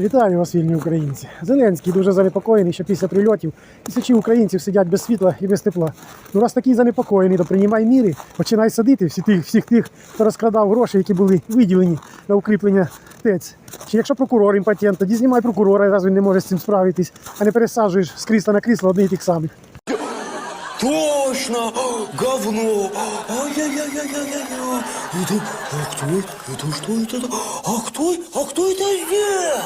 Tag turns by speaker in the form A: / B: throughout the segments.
A: Вітаю вас, вільні українці. Зеленський дуже занепокоєний, що після прильотів тисячі українців сидять без світла і без тепла. Ну раз такий занепокоєний, то приймай міри, починай садити всіх тих, всіх тих, хто розкрадав гроші, які були виділені на укріплення ТЕЦ. Чи якщо прокурор імпотент, тоді знімай прокурора, раз він не може з цим справитись, а не пересаджуєш з крісла на крісло одних і тих самих.
B: Точно! Говно! Ай-яй-яй-яй-яй-яй! Это, а кто это? Это что это? А кто, а кто это сделал?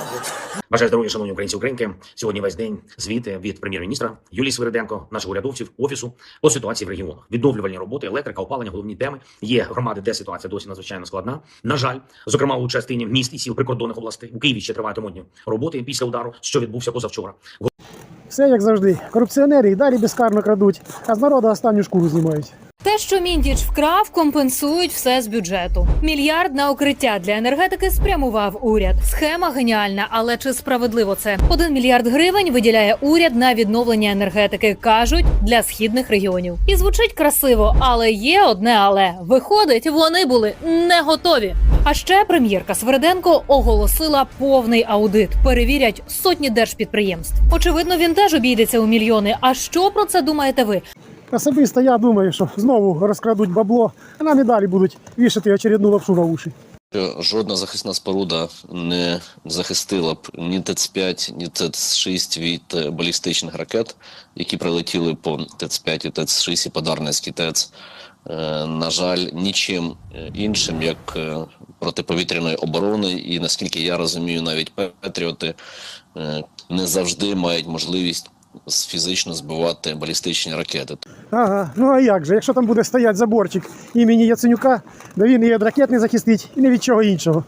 C: Бажаю здоров'я, шановні українці українки. Сьогодні весь день звіти від прем'єр-міністра Юлії Свириденко, наших урядовців, офісу по ситуації в регіонах. Відновлювальні роботи, електрика, опалення, головні теми. Є громади, де ситуація досі надзвичайно складна. На жаль, зокрема у частині міст і сіл прикордонних областей. У Києві ще тривають ремонтні роботи після удару, що відбувся позавчора.
A: Все як завжди. Корупціонери і далі безкарно крадуть, а з народу останню шкуру знімають.
D: Те, що Міндіч вкрав, компенсують все з бюджету. Мільярд на укриття для енергетики спрямував уряд. Схема геніальна, але чи справедливо це? Один мільярд гривень виділяє уряд на відновлення енергетики, кажуть для східних регіонів. І звучить красиво, але є одне але виходить, вони були не готові. А ще прем'єрка Сверденко оголосила повний аудит. Перевірять сотні держпідприємств. Очевидно, він теж обійдеться у мільйони. А що про це думаєте ви?
A: Особисто я думаю, що знову розкрадуть бабло, а нам і далі будуть вішати очередну лапшу на уші.
E: Жодна захисна споруда не захистила б ні ТЕЦ-5, ні ТЕЦ-6 від е, балістичних ракет, які прилетіли по ТЕЦ-5 і ТЕЦ-6 і по ТЕЦ. Е, На жаль, нічим е, іншим, як е, протиповітряної оборони, і наскільки я розумію, навіть Петріоти е, не завжди мають можливість фізично збивати балістичні ракети.
A: Ага, ну а як же? Якщо там буде стояти заборчик імені Яценюка, то він і від ракет не захистить, і не від чого іншого.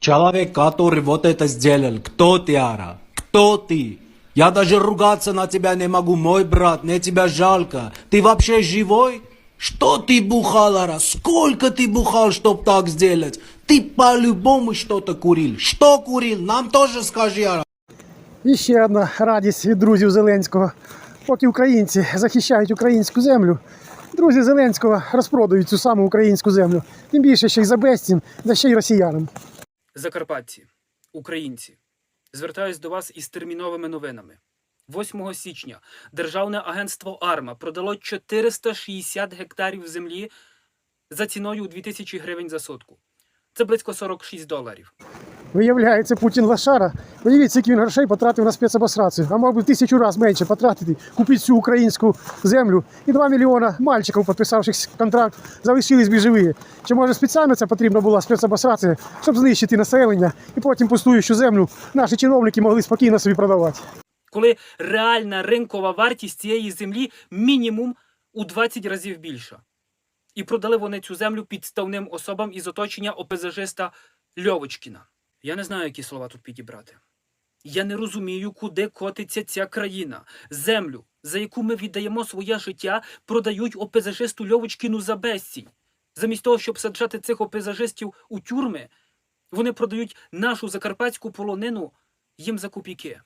F: Человек, который вот это сделал, кто ты, Ара? Кто ты? Я даже ругаться на тебя не могу, мой брат, мне тебя жалко. Ты вообще живой? Что ты бухал, Ара? Сколько ты бухал, чтоб так сделать? Ты по-любому что-то курил. Что курил? Нам тоже скажи, Ара.
A: І ще одна радість від друзів Зеленського. Поки українці захищають українську землю, друзі Зеленського розпродають цю саму українську землю. Тим більше ще й за безцін, да ще й росіянам.
G: Закарпатці, українці, звертаюсь до вас із терміновими новинами. 8 січня Державне агентство Арма продало 460 гектарів землі за ціною у 2000 гривень за сотку. Це близько 46 доларів.
A: Виявляється, Путін лошара. Подивіться, скільки він грошей потратив на спецобострацію. А мав би тисячу разів менше потратити, купити всю українську землю. І 2 мільйона мальчиків, підписавших контракт, залишились би живі. Чи може спеціально це потрібна була спецобострація, щоб знищити населення і потім пустуючу землю наші чиновники могли спокійно собі продавати.
G: Коли реальна ринкова вартість цієї землі мінімум у 20 разів більша. І продали вони цю землю підставним особам із оточення ОПЗЖиста Льовочкіна. Я не знаю, які слова тут підібрати. Я не розумію, куди котиться ця країна. Землю, за яку ми віддаємо своє життя, продають опезажисту Льовочкіну за безцінь. Замість того, щоб саджати цих опезажистів у тюрми, вони продають нашу закарпатську полонину їм за копійки.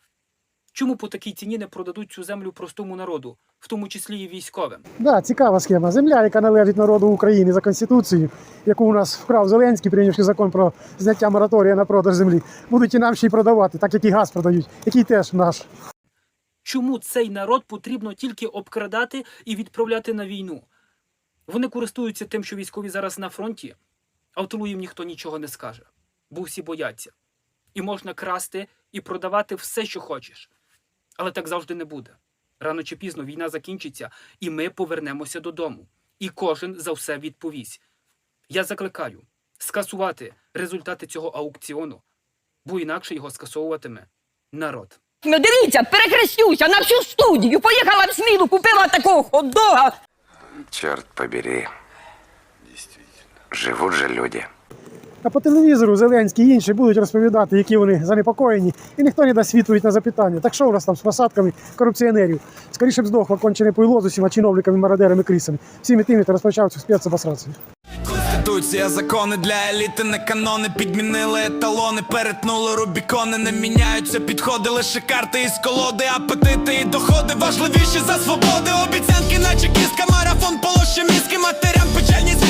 G: Чому по такій ціні не продадуть цю землю простому народу, в тому числі і військовим?
A: Да, цікава схема. Земля, яка належить народу України за конституцією, яку у нас вкрав Зеленський, прийнявши закон про зняття мораторія на продаж землі, будуть і нам ще й продавати, так як і газ продають, який теж наш.
G: Чому цей народ потрібно тільки обкрадати і відправляти на війну? Вони користуються тим, що військові зараз на фронті, а в тилу їм ніхто нічого не скаже, бо всі бояться. І можна красти і продавати все, що хочеш. Але так завжди не буде. Рано чи пізно війна закінчиться, і ми повернемося додому. І кожен за все відповість. Я закликаю скасувати результати цього аукціону, бо інакше його скасовуватиме народ.
H: Ну дивіться, перехрестюся на всю студію. Поїхала в смілу, купила такого хот-дога.
I: Черт побери. Живут же люди.
A: А по телевізору Зеленський і інші будуть розповідати, які вони занепокоєні, і ніхто не дасть відповідь на запитання. Так що у нас там з посадками корупціонерів? Скоріше б здохло кончене пойло з усіма чиновниками, мародерами, крисами. Всіми тими, хто розпочав цю спецобострацію.
J: Конституція, закони для еліти, не канони Підмінили еталони, перетнули рубікони Не міняються підходи, лише карти із колоди Апетити і доходи важливіші за свободи Обіцянки, наче кістка, марафон, полощі мізки Матерям печальні